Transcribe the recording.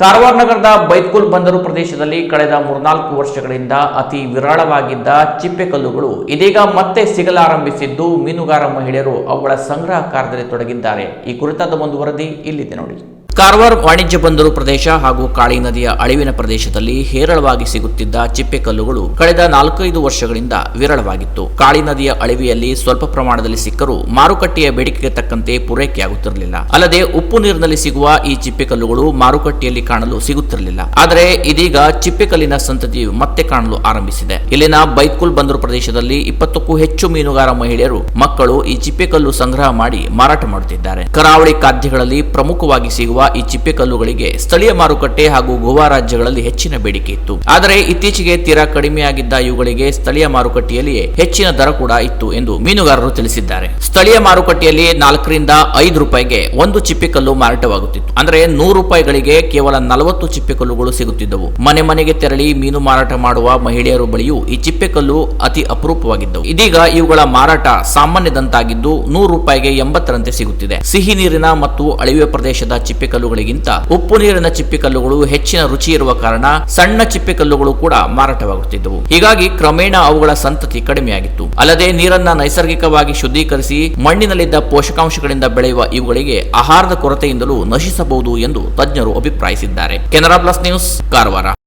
ಕಾರವಾರ ನಗರದ ಬೈತ್ಕುಲ್ ಬಂದರು ಪ್ರದೇಶದಲ್ಲಿ ಕಳೆದ ಮೂರ್ನಾಲ್ಕು ವರ್ಷಗಳಿಂದ ಅತಿ ವಿರಳವಾಗಿದ್ದ ಚಿಪ್ಪೆಕಲ್ಲುಗಳು ಇದೀಗ ಮತ್ತೆ ಸಿಗಲಾರಂಭಿಸಿದ್ದು ಮೀನುಗಾರ ಮಹಿಳೆಯರು ಅವುಗಳ ಸಂಗ್ರಹ ಕಾರ್ಯದಲ್ಲಿ ತೊಡಗಿದ್ದಾರೆ. ಈ ಕುರಿತಾದ ಒಂದು ವರದಿ ಇಲ್ಲಿದೆ ನೋಡಿ. ಕಾರವಾರ ವಾಣಿಜ್ಯ ಬಂದರು ಪ್ರದೇಶ ಹಾಗೂ ಕಾಳಿ ನದಿಯ ಅಳಿವಿನ ಪ್ರದೇಶದಲ್ಲಿ ಹೇರಳವಾಗಿ ಸಿಗುತ್ತಿದ್ದ ಚಿಪ್ಪೆಕಲ್ಲುಗಳು ಕಳೆದ ನಾಲ್ಕೈದು ವರ್ಷಗಳಿಂದ ವಿರಳವಾಗಿತ್ತು. ಕಾಳಿ ನದಿಯ ಅಳಿವಿಯಲ್ಲಿ ಸ್ವಲ್ಪ ಪ್ರಮಾಣದಲ್ಲಿ ಸಿಕ್ಕರೂ ಮಾರುಕಟ್ಟೆಯ ಬೇಡಿಕೆಗೆ ತಕ್ಕಂತೆ ಪೂರೈಕೆಯಾಗುತ್ತಿರಲಿಲ್ಲ ಅಲ್ಲದೆ ಉಪ್ಪು ನೀರಿನಲ್ಲಿ ಸಿಗುವ ಈ ಚಿಪ್ಪೆಕಲ್ಲುಗಳು ಮಾರುಕಟ್ಟೆಯಲ್ಲಿ ಕಾಣಲು ಸಿಗುತ್ತಿರಲಿಲ್ಲ. ಆದರೆ ಇದೀಗ ಚಿಪ್ಪೆಕಲ್ಲಿನ ಸಂತತಿಯು ಮತ್ತೆ ಕಾಣಲು ಆರಂಭಿಸಿದೆ. ಇಲ್ಲಿನ ಬೈಕುಲ್ ಬಂದರು ಪ್ರದೇಶದಲ್ಲಿ ಇಪ್ಪತ್ತಕ್ಕೂ ಹೆಚ್ಚು ಮೀನುಗಾರ ಮಹಿಳೆಯರು, ಮಕ್ಕಳು ಈ ಚಿಪ್ಪೆಕಲ್ಲು ಸಂಗ್ರಹ ಮಾಡಿ ಮಾರಾಟ ಮಾಡುತ್ತಿದ್ದಾರೆ. ಕರಾವಳಿ ಖಾದ್ಯಗಳಲ್ಲಿ ಪ್ರಮುಖವಾಗಿ ಸಿಗುವ ಈ ಚಿಪ್ಪೆಕಲ್ಲುಗಳಿಗೆ ಸ್ಥಳೀಯ ಮಾರುಕಟ್ಟೆ ಹಾಗೂ ಗೋವಾ ರಾಜ್ಯಗಳಲ್ಲಿ ಹೆಚ್ಚಿನ ಬೇಡಿಕೆ ಇತ್ತು. ಆದರೆ ಇತ್ತೀಚೆಗೆ ತೀರಾ ಕಡಿಮೆಯಾಗಿದ್ದ ಇವುಗಳಿಗೆ ಸ್ಥಳೀಯ ಮಾರುಕಟ್ಟೆಯಲ್ಲಿಯೇ ಹೆಚ್ಚಿನ ದರ ಕೂಡ ಇತ್ತು ಎಂದು ಮೀನುಗಾರರು ತಿಳಿಸಿದ್ದಾರೆ. ಸ್ಥಳೀಯ ಮಾರುಕಟ್ಟೆಯಲ್ಲಿ ನಾಲ್ಕರಿಂದ ಐದು ರೂಪಾಯಿಗೆ ಒಂದು ಚಿಪ್ಪೆಕಲ್ಲು ಮಾರಾಟವಾಗುತ್ತಿತ್ತು. ಅಂದರೆ ನೂರು ರೂಪಾಯಿಗಳಿಗೆ ಕೇವಲ ನಲವತ್ತು ಚಿಪ್ಪೆಕಲ್ಲುಗಳು ಸಿಗುತ್ತಿದ್ದವು. ಮನೆ ಮನೆಗೆ ತೆರಳಿ ಮೀನು ಮಾರಾಟ ಮಾಡುವ ಮಹಿಳೆಯರು ಬಳಿಯೂ ಈ ಚಿಪ್ಪೆಕಲ್ಲು ಅತಿ ಅಪರೂಪವಾಗಿದ್ದವು. ಇದೀಗ ಇವುಗಳ ಮಾರಾಟ ಸಾಮಾನ್ಯದಂತಾಗಿದ್ದು ನೂರು ರೂಪಾಯಿಗೆ ಎಂಬತ್ತರಂತೆ ಸಿಗುತ್ತಿದೆ. ಸಿಹಿ ನೀರಿನ ಮತ್ತು ಅಳಿವೆ ಪ್ರದೇಶದ ಚಿಪ್ಪೆಕಲ್ಲುಗಳಿಗಿಂತ ಉಪ್ಪು ನೀರಿನ ಚಿಪ್ಪೆಕಲ್ಲುಗಳು ಹೆಚ್ಚಿನ ರುಚಿ ಇರುವ ಕಾರಣ ಸಣ್ಣ ಚಿಪ್ಪೆಕಲ್ಲುಗಳು ಕೂಡ ಮಾರಾಟವಾಗುತ್ತಿದ್ದವು. ಹೀಗಾಗಿ ಕ್ರಮೇಣ ಅವುಗಳ ಸಂತತಿ ಕಡಿಮೆಯಾಗಿತ್ತು. ಅಲ್ಲದೆ ನೀರನ್ನ ನೈಸರ್ಗಿಕವಾಗಿ ಶುದ್ಧೀಕರಿಸಿ ಮಣ್ಣಿನಲ್ಲಿದ್ದ ಪೋಷಕಾಂಶಗಳಿಂದ ಬೆಳೆಯುವ ಇವುಗಳಿಗೆ ಆಹಾರದ ಕೊರತೆಯಿಂದಲೂ ನಶಿಸಬಹುದು ಎಂದು ತಜ್ಞರು ಅಭಿಪ್ರಾಯಿಸಿದ್ದಾರೆ. Canara plus news, Karwar.